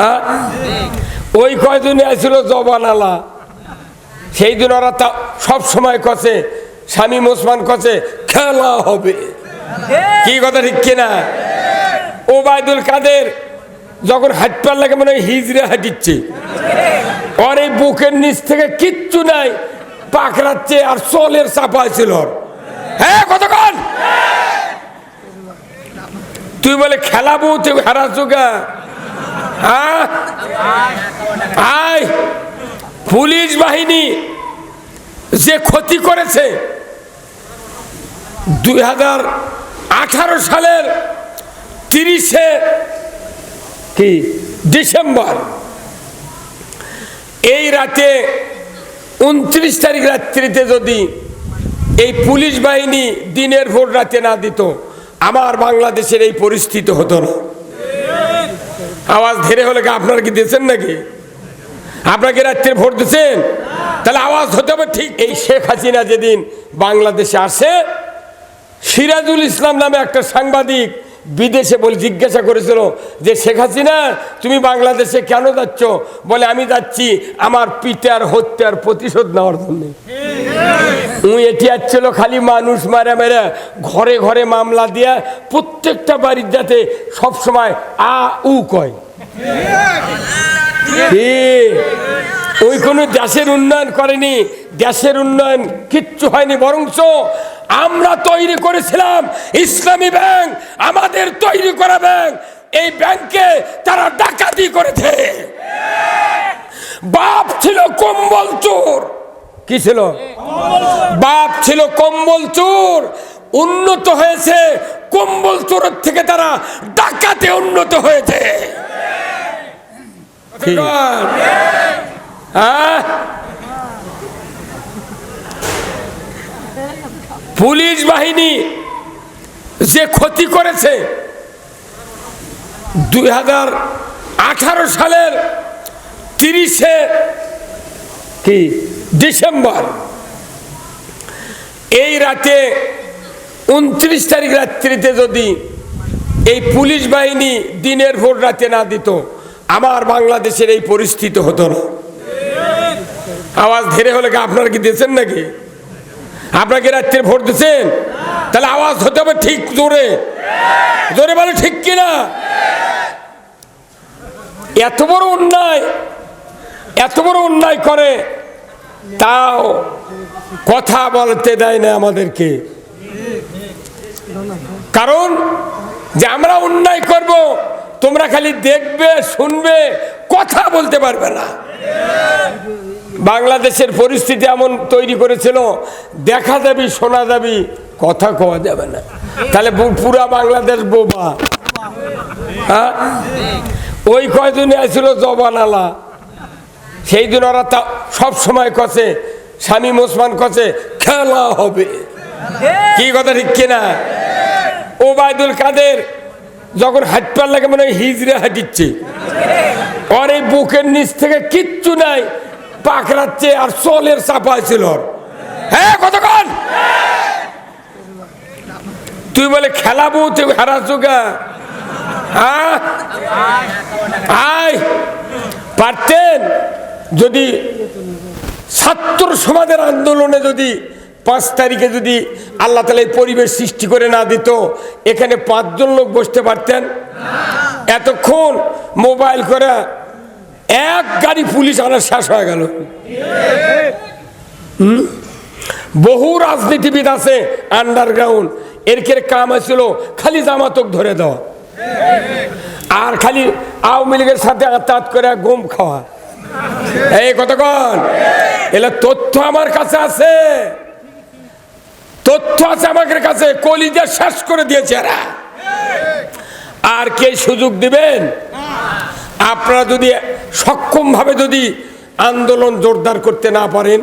হ্যাঁ? ওই কয়জনে আসছিল জবানালা সেই দিন ওরা তা সব সময় কছে, স্বামী ওসমান কছে, খেলা হবে। কি কথা ঠিক কিনা? ওবায়দুল কাদের যখন হাঁটপার লাগে মনে হয় হিজড়ে হাঁটিচ্ছে। ওর এই বুকের নিচ থেকে কিচ্ছু নাই পাকড়াচ্ছে আর চলের চাপা ছিল হ্যাঁ কতক্ষণ তুই বলে খেলাবো, তুই হারাচ্ছ গা। হ্যাঁ? আয় পুলিশ বাহিনী যে ক্ষতি করেছে, দুই হাজার আঠারো সালের তিরিশে কি? ডিসেম্বর। এই রাতে উনত্রিশ তারিখ রাত্রিতে যদি এই পুলিশ বাহিনী দিনের ভোর রাতে না দিত, আমার বাংলাদেশের এই পরিস্থিতি হতো না। আওয়াজ ধীরে হলে আপনারা কি দিয়েছেন নাকি? আপনাকে রাত্রে ভোট দিচ্ছেন? তাহলে আওয়াজ হতে হবে ঠিক এই শেখ হাসিনা যেদিন বাংলাদেশে আসে, সিরাজুল ইসলাম নামে একটা সাংবাদিক বিদেশে বলে জিজ্ঞাসা করেছিল যে, শেখ হাসিনা, তুমি বাংলাদেশে কেন যাচ্ছ? বলে, আমি যাচ্ছি আমার পিটার হত্যার প্রতিশোধ নেওয়ার জন্য। উই এটি আসছিল খালি মানুষ মারে মেরে, ঘরে ঘরে মামলা দিয়া প্রত্যেকটা বাড়ির যাতে সবসময় আ, উ কয়? ওই কোনো দেশের উন্নয়ন করেনি। দেশের উন্নয়ন কিচ্ছু হয়নি বরঞ্চ আমরা তৈরি করেছিলাম ইসলামী ব্যাংক আমাদের তৈরি করা ব্যাংক। এই ব্যাংকে তারা ডাকাতি করেছে। বাপ ছিল কম্বল চোর। কি ছিল? বাপ ছিল কম্বল চোর। উন্নত হয়েছে কম্বল চোরের থেকে তারা ডাকাতে উন্নত হয়েছে। হ্যাঁ? পুলিশ বাহিনী যে ক্ষতি করেছে, দুই হাজার আঠারো সালের তিরিশে কি? ডিসেম্বর। এই রাতে উনত্রিশ তারিখ রাত্রিতে যদি এই পুলিশ বাহিনী দিনের ভোর রাতে না দিত, আমার বাংলাদেশের এই পরিস্থিতি হতো না। আওয়াজ ধীরে হলে আপনারা কি দিয়েছেন নাকি? আপনাকে রাত্রে ভোট দিচ্ছেন? তাহলে আওয়াজ হতে হবে ঠিক জোরে। জোরে বলে ঠিক কিনা? এত বড় অন্যায়, এত বড় অন্যায় করে, তাও কথা বলতে দেয় না আমাদেরকে। কারণ, যে আমরা অন্যায় করব, তোমরা খালি দেখবে, শুনবে, কথা বলতে পারবে না। বাংলাদেশের পরিস্থিতি এমন তৈরি করেছিল, দেখা যাবি, শোনা যাবি, কথা কওয়া যাবে না। তাহলে পুরা বাংলাদেশ বোবা। হ্যাঁ? ওই কয়জনে আসছিল জবানালা সেই দিন ওরা তা সবসময় কছে স্বামী ওসমান কছে, খেলা হবে। কি কথা ঠিক কিনা? ওবায়দুল কাদের যখন হাঁটপার লাগে মনে হয় হিজড়ে হাঁটিচ্ছে। ওর এই বুকের নিচ থেকে কিচ্ছু নাই। পাকড়াচ্ছে আর চলের চাপা ছিল। হ্যাঁ কতক্ষণ তুই বলে খেলাবো তুই হারাচ্ছ গা হ্যাঁ? আয়। পারতেন? যদি ছাত্র সমাজের আন্দোলনে যদি পাঁচ তারিখে যদি আল্লাহ তালা এই পরিবেশ সৃষ্টি করে না দিত, এখানে পাঁচজন লোক বসতে পারতেন? এতক্ষণ মোবাইল করে এক গাড়ি পুলিশ আনা শেষ হয়ে গেল? বহু রাজনীতিবিদ আছে আন্ডারগ্রাউন্ড এর কে কাম আছিল খালি জামাতক ধরে দেওয়া। আর খালি আওয়ামী লীগের সাথে আত্মাত করে গম খাওয়া। এই কতক্ষণ এলে তথ্য আমার কাছে আছে। তথ্য আছে আমাদের কাছে। কলিজা শেষ করে দিয়েছে এরা। আর কে সুযোগ দিবেন? আপনারা যদি সক্ষমভাবে যদি আন্দোলন জোরদার করতে না পারেন,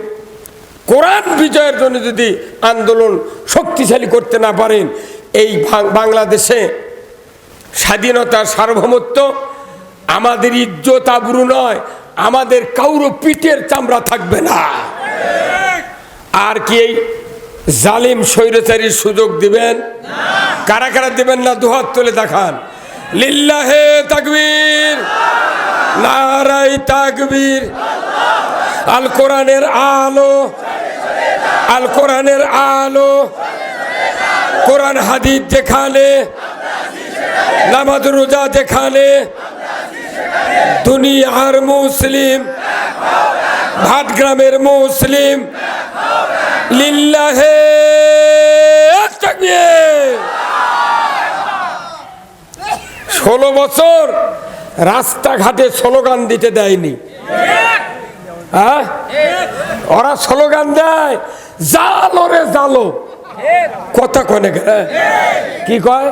কোরআন বিজয়ের জন্য যদি আন্দোলন শক্তিশালী করতে না পারেন, এই বাংলাদেশে স্বাধীনতা সার্বভৌমত্ব আমাদের ইজ্জত আবরু নয়, আমাদের কাউরো পিঠের চামড়া থাকবে না। আর কি এই জালিম স্বৈরাচারীর সুযোগ দিবেন? কারা কারা দিবেন না? দুহাত তুলে দেখান। লিল্লাহে তাকবীর নারাই তাকবীর আল কোরআনের আলো আল কোরআনের আলো, কোরআন হাদিস যেখানে নামাজ রোজা যেখানে দুনিয়ার মুসলিম ভাটগ্রামের মুসলিম, লিল্লাহে তাকবীর। ষোলো বছর রাস্তাঘাটে স্লোগান দিতে দেয়নি। হ্যাঁ? ওরা স্লোগান দেয়, জালো রে জালো। কথা কনে? কি কয়?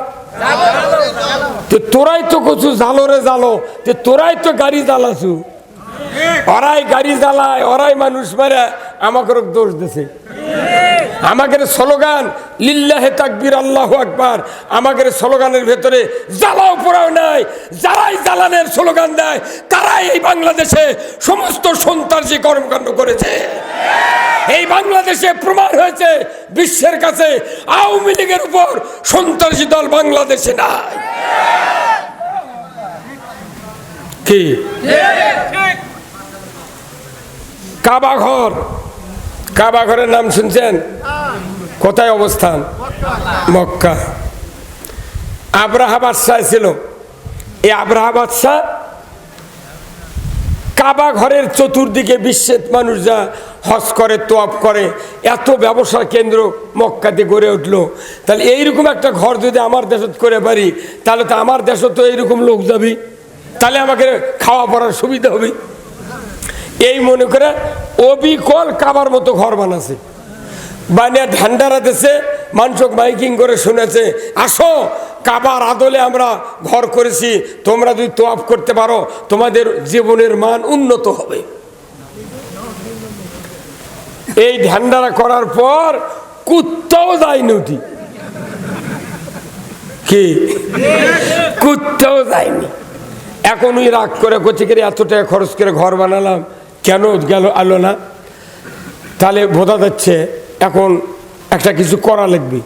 তোরাই তো কচু জালো রে জালো। তো তোরাই তো গাড়ি জ্বালাছু। ওরাই গাড়ি জ্বালায়, ওরাই মানুষ মারে। আমাকে দোষ দিছে। আমাদের স্লোগান লিল্লাহে তাকবীর আল্লাহ আকবার। আমাদের স্লোগানের ভেতরে জ্বালাও পোড়াও নাই। যারাই জ্বালানের স্লোগান দেয় তারাই এই বাংলাদেশে সমস্ত সন্ত্রাসী কর্মকাণ্ড করেছে। এই বাংলাদেশে প্রমাণ হয়েছে বিশ্বের কাছে আওয়ামী লীগের উপর সন্ত্রাসী দল বাংলাদেশে নাই। কি? কাবা ঘর। কাবা ঘরের নাম শুনছেন? কোথায় অবস্থান? মক্কা। আব্রাহা বাদশাহ ছিল। এই আব্রাহা বাদশাহ কাবা ঘরের চতুর্দিকে বিশ্বের মানুষ যা হজ করে তোয়াপ করে। এত ব্যবসা কেন্দ্র মক্কাতে গড়ে উঠল। তাহলে এইরকম একটা ঘর যদি আমার দেশত করে পারি, তাহলে তো আমার দেশত এইরকম লোক যাবি। তাহলে আমাকে খাওয়া পড়ার সুবিধা হবে। এই মনে করে অবিকল কাবার মতো ঘর বানাছে। বানিয়ে ঠান্ডারা দেশে মানুষক মাইকিং করে শুনেছে, আসো, কাবার আদলে আমরা ঘর করেছি, তোমরা যদি তোয়াপ করতে পারো, তোমাদের জীবনের মান উন্নত হবে। এই ধ্যান্ডারা করার পর কুত্তাও যায় নদী। কি? কুত্তাও যায়নি। এখন ওই রাগ করে করছে করে এত টাকা খরচ করে ঘর বানালাম। কেন গেল আলো না? তাহলে বোঝা যাচ্ছে এখন একটা কিছু করা লাগবে।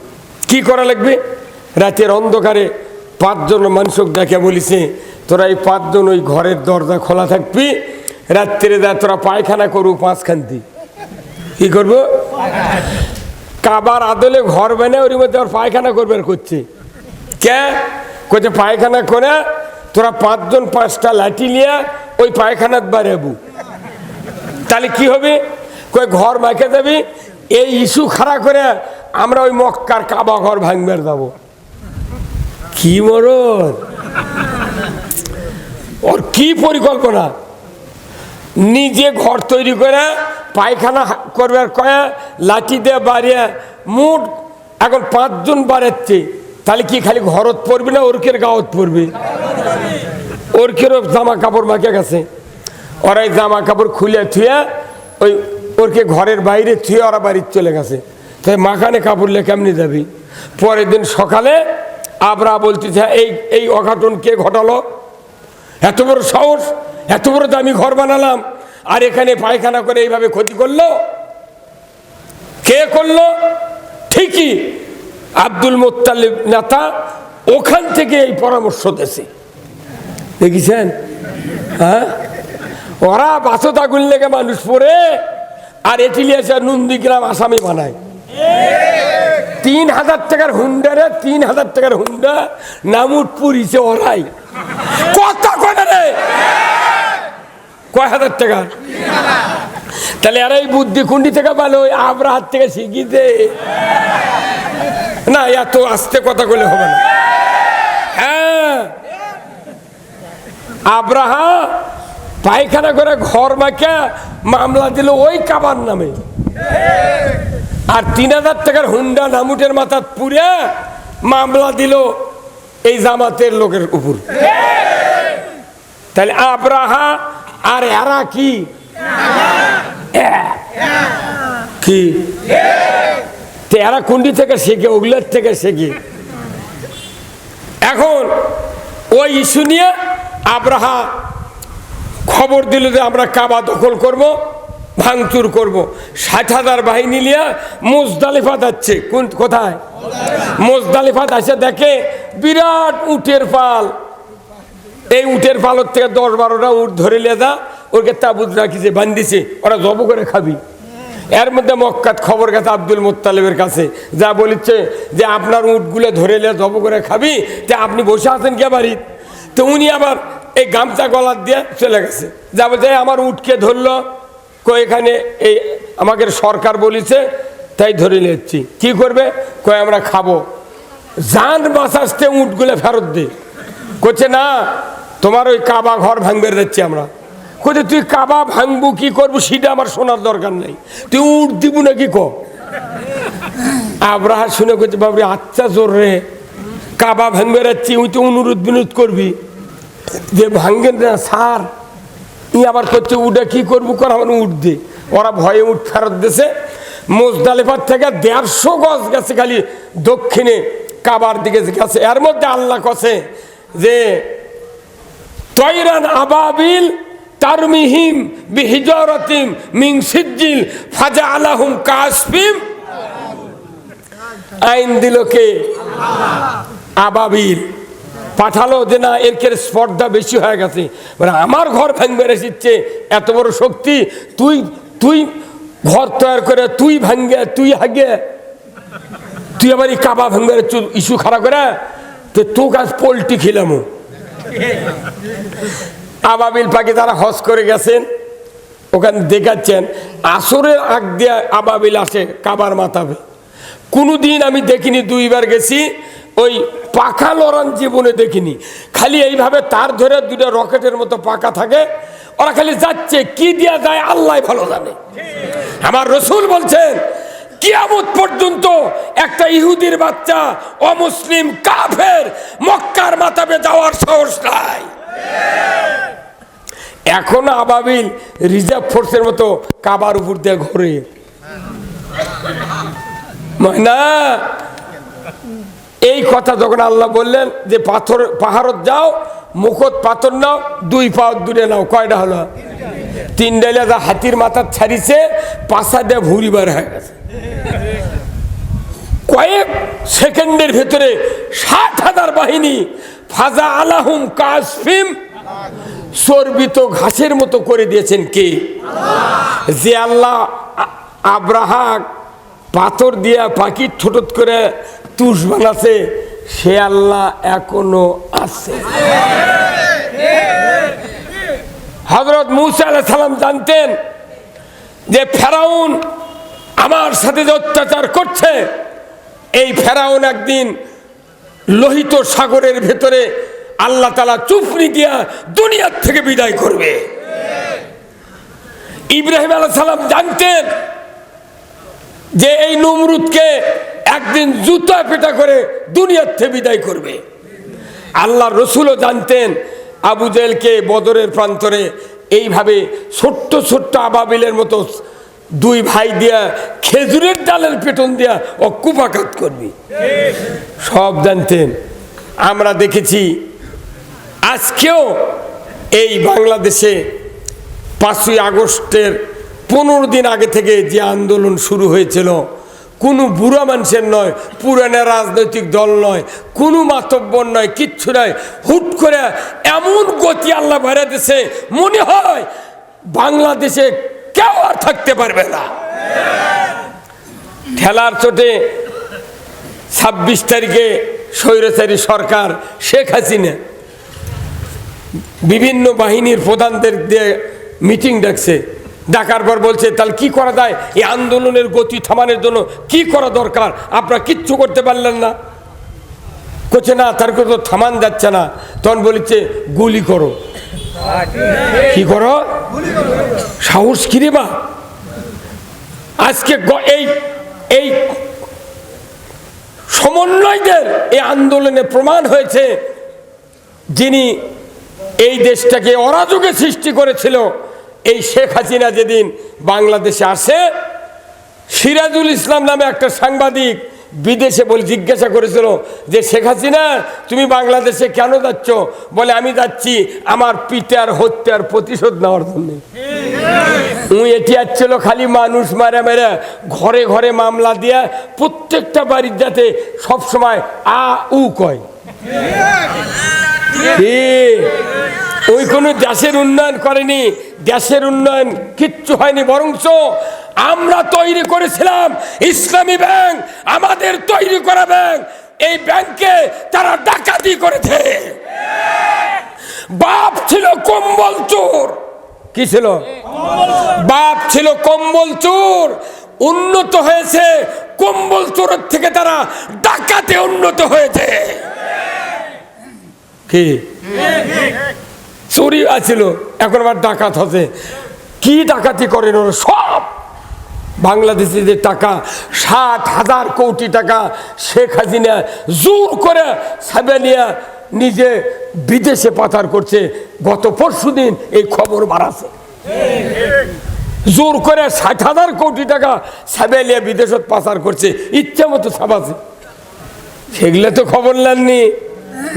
কি করা লাগবে? রাতের অন্ধকারে পাঁচজন মানুষক ডেকে বলিছে, তোরা এই পাঁচজন ওই ঘরের দরজা খোলা থাকবি, রাত্রে যা তোরা পায়খানা করু পাঁচখান্তি কি করব? কাবার আদলে ঘর বানে ওর মধ্যে আর পায়খানা করবে করছে। কে? করছে পায়খানা করে তোরা পাঁচজন পাঁচটা লাঠি নিয়ে ওই পায়খানাত বাড়াবু তাহলে কি হবে? কই ঘর মাইকে যাবি, এই ইস্যু খাড়া করে আমরা ওই মক্কার কাবা ঘর ভাঙবার যাব। কি মরণ? ওর কি পরিকল্পনা? নিজে ঘর তৈরি করে পায়খানা করবার কয়ে, লাঠি দিয়ে বাড়িয়ে মুঠ এখন পাঁচজন বাড়াচ্ছে। তাহলে কি খালি ঘরত পড়বি না ওরকের গাঁত পড়বি? ওরকেরও জামা কাপড় মাকে গেছে। ওরাই জামা কাপড় খুলে থুয়ে ওই ওরকে ঘরের বাইরে থুয়ে ওরা বাড়ির চলে গেছে। তাই মাখানে কাপড় লে কেমনি যাবি? পরের দিন সকালে আবরা বলতেছে, এই এই অঘটন কে ঘটালো? এত বড় সাহস, এত বড় দামি ঘর বানালাম, আর এখানে পায়খানা করে এইভাবে ক্ষতি করল? কে করল? ঠিকই আব্দুল মোত্তালিব নেতা ওখান থেকে এই পরামর্শ দেশে দেখিছেন? হ্যাঁ? ওরা বাসতা গুল লেগে মানুষ পড়ে, আর এটিলিয়াছে নন্দীগ্রাম আসামি বানায়। তিন হাজার টাকার হুন্ডা রে, তিন হাজার টাকার হুন্ডা নামুট পুরিছে ওরাই। কত করে রে? কয় হাজার টাকা? তাহলে এরাই বুদ্ধি কুন্ডি থেকে ভালো আবরা হাত থেকে শিখিতে না এত আস্তে কথা বলে হবে না। হ্যাঁ। আব্রাহা পায়খানা করে ঘর মাকে মামলা দিল ওই কাবার নামে। আর তিন হাজার টাকার হুন্ডা নামুটের মাথা পুরে মামলা দিল এই জামাতের লোকের উপর। তাহলে আব্রাহা আর এরা কি? কি? এরা কুন্ডি থেকে শেখে, ওগুলোর থেকে শেখে। এখন ওই ইস্যু নিয়ে আব্রাহা খবর দিল যে আমরা কাবা দখল করব, ভাঙচুর করব। ষাট হাজার বাহিনী নিয়ে মোজদালিফা যাচ্ছে। কোন, কোথায়? মোজদালিফা আসে দেখে বিরাট উটের পাল। এই উটের পালক থেকে দশ বারোটা উট ধরে লেদা ওকে তাবুত রাখিছে, বান্ধিছে, ওরা জব করে খাবি। এর মধ্যে মক্কাত খবর গেছে আব্দুল মোত্তালেবের কাছে, যা বলিচ্ছে যে আপনার উটগুলো ধরে লে জব করে খাবি, তে আপনি বসে আছেন কে বাড়ি তো উনি আবার এই গামছা গলার দিয়ে চলে গেছে। যা বলছে আমার উটকে ধরলো কো এখানে এই আমাকে সরকার বলেছে, তাই ধরে নিচ্ছি। কি করবে? কয়, আমরা খাব। জান বাঁচাতে উটগুলো ফেরত দে। করছে না, তোমার ওই কাবা ঘর ভাঙবে যাচ্ছি আমরা। কোথায় তুই কাবা ভাঙবো কি করব সেটা আমার শোনার দরকার নেই। তুই উঠ দিব নাকি ক? আব্রাহা শুনে করছে বাবরে আচ্ছা জোর রে। কাবা ভাঙবে যাচ্ছি ওই তো অনুরোধ বিনোদ করবি। যে ভাঙ্গেন সার ই আবার করছে, উঠে কি করব, কর আমার উঠ দে। ওরা ভয়ে উঠ ফেরত দিছে মোজদালিফার থেকে দেড়শো গজ গেছে খালি দক্ষিণে, কাবার দিকে গেছে। এর মধ্যে আল্লাহ কছে যে, তৈরান আবাবিল তারমিহিম বিহিজরতিম মিং ফাজা আলাহুম কাসফিম। আইন দিল কে? আবাবিল। পাঠালো যে না, এর স্পর্ধা বেশি হয়ে গেছে। মানে আমার ঘর ভাঙবে রেসিচ্ছে এত বড় শক্তি, তুই তুই ঘর তৈরি করে, তুই ভাঙ্গে তুই হাগে। তুই আবার এই কাবা ভাঙবে ইস্যু খারাপ করে, তো তো গাছ পোলট্রি খিলামো। আবাবিল পাখি তারা হজ করে গেছেন, ওখানে দেখাচ্ছেন, আসরের আগ দিয়ে আবাবিল আসে কাবার মাথাবে। কোনোদিন আমি দেখিনি দুইবার গেছি, ওই পাখা লড়ান জীবনে দেখিনি। খালি এইভাবে তার ধরে দুটো রকেটের মতো পাকা থাকে। ওরা খালি যাচ্ছে, কি দিয়া যায় আল্লাহ ভালো জানে। আমার রসুল বলছেন, কিয়ামত পর্যন্ত একটা ইহুদির বাচ্চা অমুসলিম কাফের মক্কার মাথাবে যাওয়ার সাহস নাই। এখনও আবাবিল রিজার্ভ ফোর্সের মতো কাবার উপর দিয়ে ঘোরে। না এই কথা যখন আল্লাহ বললেন যে পাথর, পাহাড়ত যাও, মুখত পাথর নাও, দুই পা দূরে নাও, কয়টা হলো? তিন ডাইলে যা হাতির মাথা ছাড়িছে পাশা দিয়ে ভুরিবার হয়ে গেছে। কয়েক সেকেন্ডের ভেতরে ষাট হাজার বাহিনী, ফাজা আলাহুম কাসফিম, চর্বিত ঘাসের মতো করে দিয়েছেন কে? যে আল্লাহ আ- আব্রাহা পাথর দিয়া পাখির ছোট করে তুষ বানাছে সে আল্লাহ এখনও আছে। হজরত মুসা আলাহ সালাম জানতেন যে ফেরাউন আমার সাথে যে অত্যাচার করছে, এই ফেরাউন একদিন লোহিত সাগরের ভেতরে আল্লাহ তালা চুপড়ি দিয়া দুনিয়ার থেকে বিদায় করবে। ইব্রাহিম আলাহ সালাম জানতেন যে এই নমরুদকে একদিন জুতা পেটা করে দুনিয়ার থেকে বিদায় করবে। আল্লাহ রসুলও জানতেন আবু জেলকে বদরের প্রান্তরে এইভাবে ছোট্ট ছোট্ট আবাবিলের মতো দুই ভাই দিয়া, খেজুরের ডালের পেটন দিয়া অকুপাকাত করবি। সব জানতেন। আমরা দেখেছি আজকেও এই বাংলাদেশে পাঁচই আগস্টের পনেরো দিন আগে থেকে যে আন্দোলন শুরু হয়েছিল কোনো বুড়া মানুষের নয়, পুরানা রাজনৈতিক দল নয়, কোনো মাতব্বর নয়, কিচ্ছু নয়। হুট করে এমন গতি আল্লাহ ভরে দিছে, মনে হয় বাংলাদেশে কেউ আর থাকতে পারবে না। ঠেলার চোটে ছাব্বিশ তারিখে স্বৈরাচারী সরকার শেখ হাসিনা। বিভিন্ন বাহিনীর প্রধানদের দিয়ে মিটিং ডাকছে। ডাকার পর বলছে, তাহলে কি করা যায়? এই আন্দোলনের গতি থামানোর জন্য কি করা দরকার? আপনারা কিচ্ছু করতে পারলেন না। করছে না, তার তো থামান যাচ্ছে না। তখন বলেছে, গুলি করো। কি করো? সাহস কিরে বা আজকে এই এই সমন্বয়দের এই আন্দোলনে প্রমাণ হয়েছে, যিনি এই দেশটাকে অরাজকে সৃষ্টি করেছিল এই শেখ হাসিনা যেদিন বাংলাদেশে আসে, সিরাজুল ইসলাম নামে একটা সাংবাদিক বিদেশে বলে জিজ্ঞাসা করেছিল যে, শেখ হাসিনা, তুমি বাংলাদেশে কেন যাচ্ছ? বলে, আমি যাচ্ছি আমার পিতার হত্যার প্রতিশোধ নেওয়ার জন্য। উই এটি আসছিল খালি মানুষ মারে মেরে, ঘরে ঘরে মামলা দিয়া প্রত্যেকটা বাড়ির যাতে সবসময় আ, উ কয়? ওই কোনো দেশের উন্নয়ন করেনি, দেশের উন্নয়ন কিচ্ছু হয়নি বরঞ্চ আমরা তৈরি করেছিলাম ইসলামী ব্যাংক, আমাদের তৈরি করা ব্যাংক, এই ব্যাংকে তারা ডাকাতি করেছে। বাপ ছিল কম্বল চোর। কি ছিল? বাপ ছিল কম্বল চোর। উন্নত হয়েছে, কম্বল চোরের থেকে তারা ডাকাতে উন্নত হয়েছে। কি? চুরি আছিল। এখন আবার ডাকাত হচ্ছে কি ডাকাতি করেন ওরা? সব বাংলাদেশে যে টাকা। ষাট হাজার কোটি টাকা শেখ হাসিনা জোর করে সাবেলিয়া নিজে বিদেশে পাচার করছে। গত পরশু দিন এই খবর বাড়াছে জোর করে ষাট হাজার কোটি টাকা সাবেলিয়া বিদেশত পাচার করছে। ইচ্ছে মতো ছাপাছে সেগুলো তো খবর নেননি।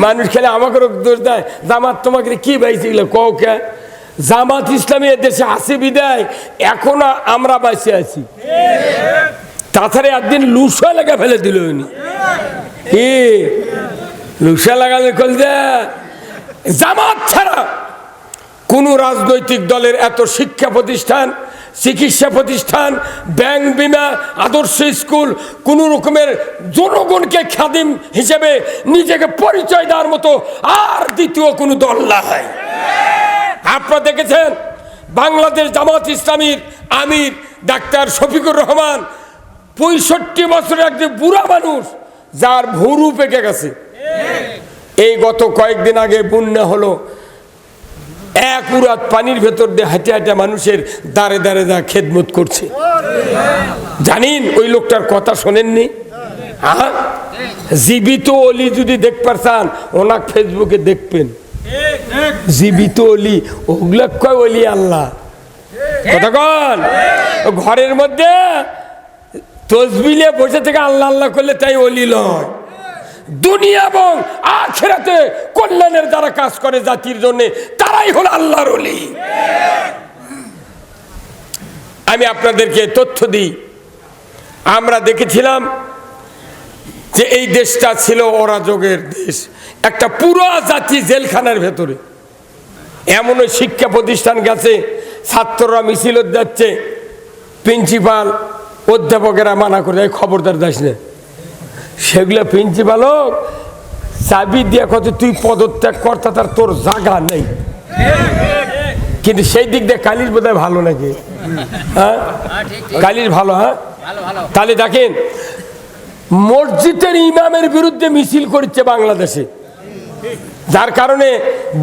মানুষ খেলে আমাকে দোষ দেয়। জামাত তোমাকে কি পাইছে এগুলো কও কে? জামাত ইসলামী দেশে আসে বিদায়, এখনও আমরা বাঁচে আছি। তাছাড়া একদিন লুসা লাগা ফেলে দিল উনি। কি? লুসা লাগালে কল জামাত ছাড়া কোন রাজনৈতিক দলের এত শিক্ষা প্রতিষ্ঠান চিকিৎসা প্রতিষ্ঠান, ব্যাংক বিমা আদর্শ স্কুল, কোন রকমের জনগণকে খাদিম হিসেবে নিজেকে পরিচয় দেওয়ার মতো আর দ্বিতীয় কোনো দল নাই। আপনারা দেখেছেন? বাংলাদেশ জামাত ইসলামীর আমির ডাক্তার শফিকুর রহমান পঁয়ষট্টি বছরের একজন বুড়া মানুষ, যার ভুরু পেকে গেছে। এই গত কয়েকদিন আগে বন্যা হলো। এক উরাত পানির ভেতর দিয়ে হাঁটে হাঁটে মানুষের দাঁড়ে দাঁড়ে দা খেদমত করছে। জানিন ওই লোকটার কথা শোনেননি? হ্যাঁ জীবিত অলি যদি দেখবার চান, ওনাকে ফেসবুকে দেখবেন। জীবিত অলি, ওগুলা কয় অলি আল্লাহ? ও ঘরের মধ্যে তসবিলে বসে থেকে আল্লাহ আল্লাহ করলে তাই অলি লয়। দুনিয়া এবং আখেরাতে কল্যাণের যারা কাজ করে জাতির জন্য। তারাই হল আল্লাহর আমি আপনাদেরকে তথ্য দিই। আমরা দেখেছিলাম যে এই দেশটা ছিল অরাজকের দেশ। একটা পুরো জাতি জেলখানার ভেতরে। এমন ওই শিক্ষা প্রতিষ্ঠান গেছে, ছাত্ররা মিছিলত যাচ্ছে, প্রিন্সিপাল, অধ্যাপকেরা মানা করে, "এই খবরদার যাস না। সেগুলো প্রিন্সিপালও চাবি দিয়ে কত তুই পদত্যাগ কর তার তোর জায়গা নেই। কিন্তু সেই দিক দিয়ে কালির বোধহয় ভালো নাকি? হ্যাঁ? কালির ভালো হ্যাঁ? তাহলে দেখেন, মসজিদের ইমামের বিরুদ্ধে মিছিল করছে বাংলাদেশে, যার কারণে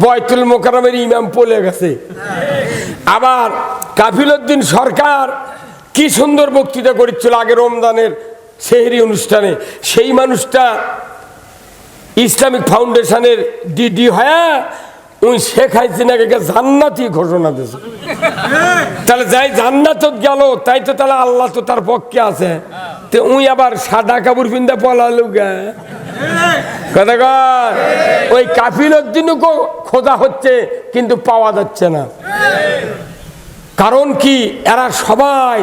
বয়তুল মোকারমের ইমাম পলে গেছে। আবার কাফিলউদ্দিন সরকার কি সুন্দর বক্তৃতা করেছিল আগে রমজানের সেহরি অনুষ্ঠানে, সেই মানুষটা ইসলামিক ফাউন্ডেশনের ডিডি হয়ে ওই শেখ হাসিনাকে জান্নাতি ঘোষণা দিয়েছে। তাহলে যাই জান্নাত গেল, তাই তো তাহলে আল্লাহ তো তার পক্ষে আছে। তো উই আবার সাদা কাপড় পিন্দা পলালু গে। ওই কাফিল উদ্দিনও খোঁজা হচ্ছে, কিন্তু পাওয়া যাচ্ছে না। কারণ কি? এরা সবাই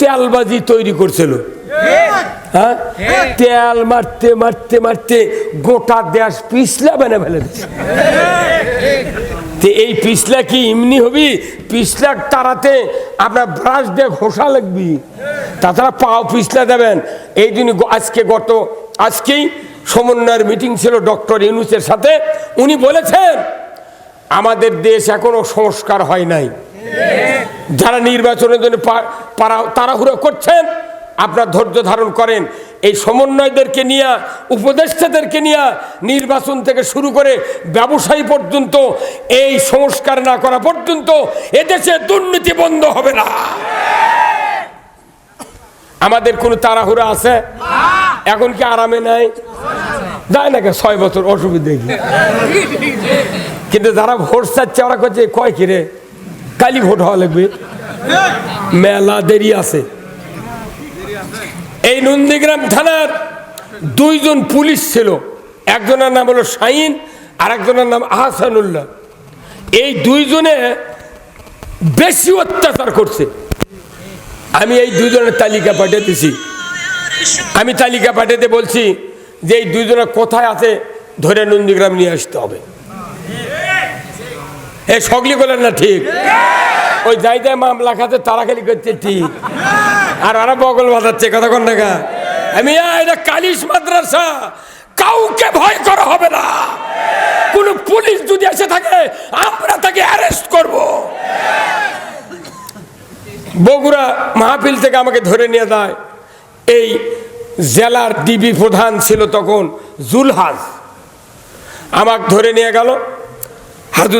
তেলবাজি তৈরি করছিল। হ্যাঁ? তেল মারতে মারতে মারতে গোটা দেশ পিছলা বেনে ফেলে তো এই পিছলা কি এমনি হবি? পিছলা তারাতে আপনার ব্রাশ দিয়ে ঘোষা লাগবি। তাছাড়া পাও পিছলা দেবেন। এই দিন আজকে গত, আজকেই সমন্বয়ের মিটিং ছিল ডক্টর ইউনুসের সাথে। উনি বলেছেন, আমাদের দেশ এখনও সংস্কার হয় নাই। যারা নির্বাচনের জন্য তাড়াহুড়ো করছেন, আপনার ধৈর্য ধারণ করেন। এই সমন্বয়দেরকে নিয়ে, উপদেষ্টাদেরকে নিয়ে নির্বাচন থেকে শুরু করে ব্যবসায়ী পর্যন্ত, এই সংস্কার না করা পর্যন্ত এদেশে দুর্নীতি বন্ধ হবে না। আমাদের কোনো তাড়াহুড়া আছে? এখন কি আরামে নাই? যায় না ছয় বছর অসুবিধে কিন্তু যারা ভোট চাচ্ছে, ওরা করছে, কয় কিরে কালি ভোট হওয়া লাগবে। মেলা দেরি আছে। এই নন্দীগ্রাম থানার দুইজন পুলিশ ছিল। একজনের নাম হলো শাহিন আর একজনের নাম আহসানুল্লাহ। এই দুইজনে বেশি অত্যাচার করছে। আমি এই দুজনের তালিকা পাঠিয়ে দিছি আমি তালিকা পাঠাতে বলছি যে এই দুইজনে কোথায় আছে, ধরে নন্দীগ্রাম নিয়ে আসতে হবে। এ সকলি বলেন না ঠিক। ওই যাই যাই মামলা খাতে তারা খালি করছে ঠিক। আর ওরা বগল বাজাচ্ছে কথা কোন টাকা আমি এটা কালিশ মাদ্রাসা, কাউকে ভয় করা হবে না। কোন পুলিশ যদি এসে থাকে, আমরা তাকে অ্যারেস্ট করব। বগুড়া মাহফিল থেকে আমাকে ধরে নিয়ে যায়। এই জেলার ডিবি প্রধান ছিল তখন জুলহাজ। আমাকে ধরে নিয়ে গেল। হাজুর